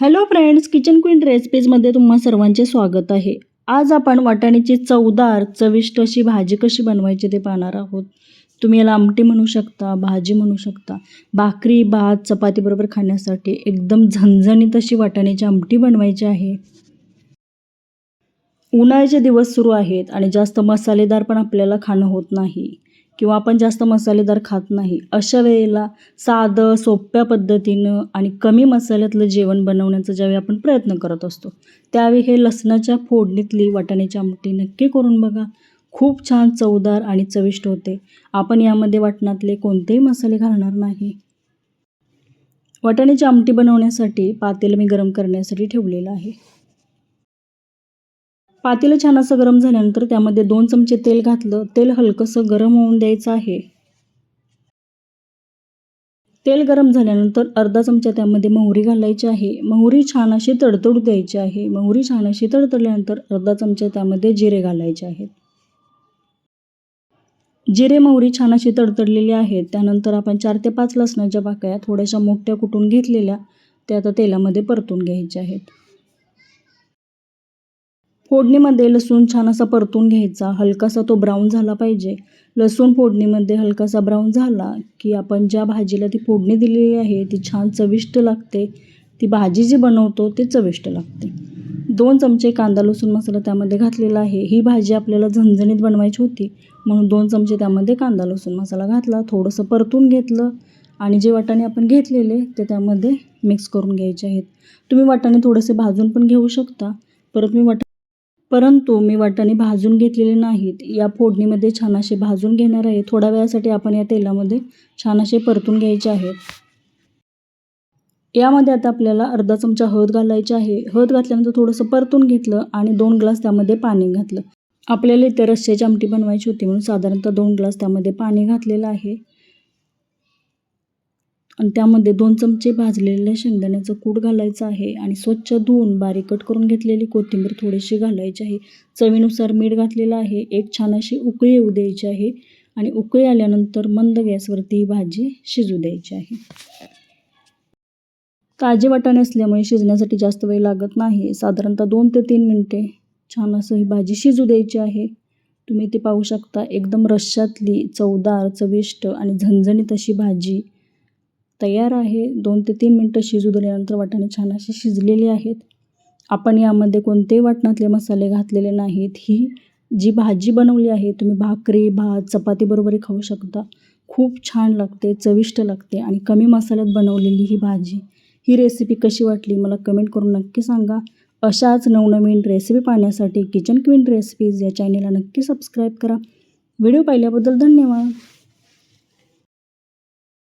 Hello friends kitchen queen रेसिपीजमध्ये तुम्हा सर्वांचे स्वागत आहे. आज आपण वाटाण्याची चवदार चविष्ट अशी भाजी कशी बनवायची ते पाहणार आहोत. तुम्ही याला आमटी म्हणू शकता भाजी म्हणू शकता. भाकरी भात चपातीबरोबर खाण्यासाठी एकदम झणझणीत अशी वाटाण्याची आमटी बनवायची आहे. उन्हाळ्याचे दिवस सुरू आहेत आणि जास्त मसालेदार पण आपल्याला खाणं होत नाही. किंवा आपण जास्त मसालेदार खात नाही अशा वेळेला साधं सोप्या पद्धतीनं आणि कमी मसाल्यातलं जेवण बनवण्याचा ज्यावेळी आपण प्रयत्न करत असतो त्यावेळी हे लसणाच्या फोडणीतली वाटाण्याची आमटी नक्की करून बघा. खूप छान चवदार आणि चविष्ट होते. आपण यामध्ये वाटणातले कोणतेही मसाले घालणार नाही. वाटाण्याची आमटी बनवण्यासाठी पातेलं मी गरम करण्यासाठी ठेवलेलं आहे. पातेलं छान असं गरम झाल्यानंतर त्यामध्ये दोन चमचे तेल घातलं. तेल हलकंसं गरम होऊन द्यायचं आहे. तेल गरम झाल्यानंतर अर्धा चमचा त्यामध्ये मोहरी घालायची आहे. मोहरी छान अशी तडतडू द्यायची आहे. मोहरी छान अशी तडतडल्यानंतर अर्धा चमचा त्यामध्ये जिरे घालायचे आहेत. जिरे मोहरी छान अशी तडतडलेली आहेत. त्यानंतर आपण चार ते पाच लसणाच्या बाकया थोड्याशा मोठ्या कुटून घेतलेल्या त्या आता तेलामध्ये परतून घ्यायच्या आहेत. फोडणीमध्ये लसूण छान असा परतून घ्यायचा. हलकासा तो ब्राऊन झाला पाहिजे. लसूण फोडणीमध्ये हलकासा ब्राऊन झाला की आपण ज्या भाजीला ती फोडणी दिलेली आहे ती छान चविष्ट लागते. ती भाजी जी बनवतो ती चविष्ट लागते. दोन चमचे कांदा लसूण मसाला त्यामध्ये घातलेला आहे. ही भाजी आपल्याला झणझणीत बनवायची होती. म्हणून दोन चमचे त्यामध्ये कांदा लसूण मसाला घातला. थोडंसं परतून घेतलं आणि जे वाटाणे आपण घेतलेले ते त्यामध्ये मिक्स करून घ्यायचे आहेत. तुम्ही वाटाणे थोडेसे भाजून पण घेऊ शकता. परत मी वाटा परंतु मी वाटाणे भाजून घेतलेले नाहीत. या फोडणीमध्ये छान असे भाजून घेणार आहे. थोड्या वेळासाठी आपण या तेलामध्ये छान असे परतून घ्यायचे आहेत. यामध्ये आता आपल्याला अर्धा चमचा हळद घालायची आहे. हळद घातल्यानंतर थोडंसं परतून घेतलं आणि दोन ग्लास त्यामध्ये पाणी घातलं. आपल्याला इथे रस्स्याची आमटी बनवायची होती म्हणून साधारणतः दोन ग्लास त्यामध्ये पाणी घातलेलं आहे. आणि त्यामध्ये दोन चमचे भाजलेल्या शेंगदाण्याचं कूट घालायचं आहे आणि स्वच्छ धुवून बारीक कट करून घेतलेली कोथिंबीर थोडीशी घालायची आहे. चवीनुसार मीठ घातलेलं आहे. एक छान अशी उकळी येऊ द्यायची आहे आणि उकळी आल्यानंतर मंद गॅसवरती ही भाजी शिजू द्यायची आहे. ताजे वाटाणे असल्यामुळे शिजण्यासाठी जास्त वेळ लागत नाही. साधारणतः दोन ते तीन मिनटे छान असं ही भाजी शिजू द्यायची आहे. तुम्ही ती पाहू शकता. एकदम रश्शातली चवदार चविष्ट आणि झणझणीत अशी भाजी तयार आहे. दोन ते तीन मिनटं शिजू दिल्यानंतर वाटाणे छान असे शिजलेले आहेत. आपण यामध्ये कोणतेही वाटणातले मसाले घातलेले नाहीत. ही जी भाजी बनवली आहे तुम्ही भाकरी भात चपातीबरोबरही खाऊ शकता. खूप छान लागते चविष्ट लागते आणि कमी मसाल्यात बनवलेली ही भाजी. ही रेसिपी कशी वाटली मला कमेंट करून नक्की सांगा. अशाच नवनवीन रेसिपी पाहण्यासाठी किचन क्वीन रेसिपीज या चॅनेलला नक्की सबस्क्राईब करा. व्हिडिओ पाहिल्याबद्दल धन्यवाद.